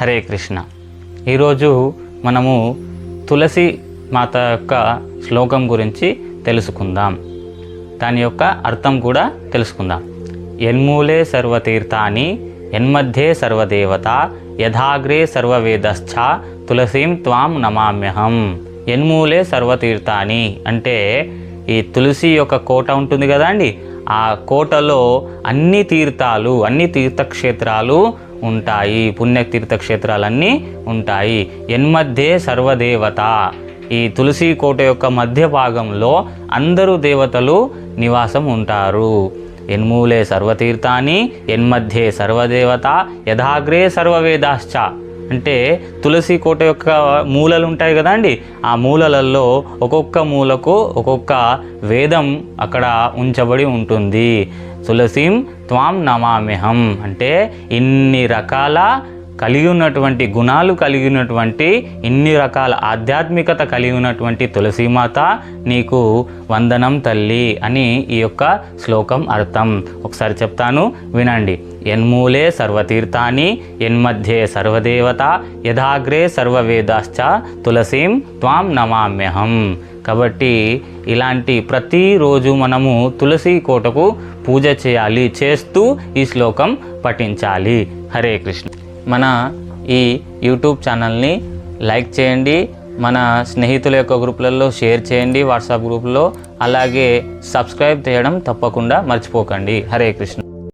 హరే కృష్ణ. ఈరోజు మనము తులసి మాత యొక్క శ్లోకం గురించి తెలుసుకుందాం. దాని యొక్క అర్థం కూడా తెలుసుకుందాం. ఎన్మూలే సర్వతీర్థాని ఎన్మధ్యే సర్వదేవత యథాగ్రే సర్వవేదశ్చ తులసీం త్వాం నమామ్యహం. ఎన్మూలే సర్వతీర్థాని అంటే ఈ తులసి యొక్క కోట ఉంటుంది కదా అండి ఆ కోటలో అన్ని తీర్థాలు అన్ని తీర్థక్షేత్రాలు ఉంటాయి. పుణ్యతీర్థక్షేత్రాలన్నీ ఉంటాయి. ఎన్మధ్యే సర్వదేవత. ఈ తులసి కోట యొక్క మధ్య భాగంలో అందరూ దేవతలు నివాసం ఉంటారు. ఎన్మూలే సర్వతీర్థాన్ని ఎన్మధ్యే సర్వదేవత యథాగ్రే సర్వవేదాశ్చ. అంటే తులసి కోట యొక్క మూలలు ఉంటాయి కదా అండి. ఆ మూలలలో ఒక్కొక్క మూలకు ఒక్కొక్క వేదం అక్కడ ఉంచబడి ఉంటుంది. తులసీం త్వాం నమామ్యహం. అంటే ఇన్ని రకాల కలిగి ఉన్నటువంటి గుణాలు కలిగి ఉన్నటువంటి ఇన్ని రకాల ఆధ్యాత్మికత కలిగి ఉన్నటువంటి తులసీమాత నీకు వందనం తల్లి అని ఈ యొక్క శ్లోకం అర్థం. ఒకసారి చెప్తాను వినండి. ఎన్మూలే సర్వతీర్థాని ఎన్మధ్యే సర్వదేవత యథాగ్రే సర్వవేదాశ్చ తులసీం త్వాం నమామ్యహం. కాబట్టి ఇలాంటి ప్రతిరోజు మనము తులసి కోటకు పూజ చేయాలి చేస్తూ ఈ శ్లోకం పఠించాలి. హరే కృష్ణ. మన ఈ యూట్యూబ్ ఛానల్ని లైక్ చేయండి మన స్నేహితుల యొక్క గ్రూపులలో షేర్ చేయండి వాట్సాప్ గ్రూపులో అలాగే సబ్స్క్రైబ్ చేయడం తప్పకుండా మర్చిపోకండి. హరే కృష్ణ.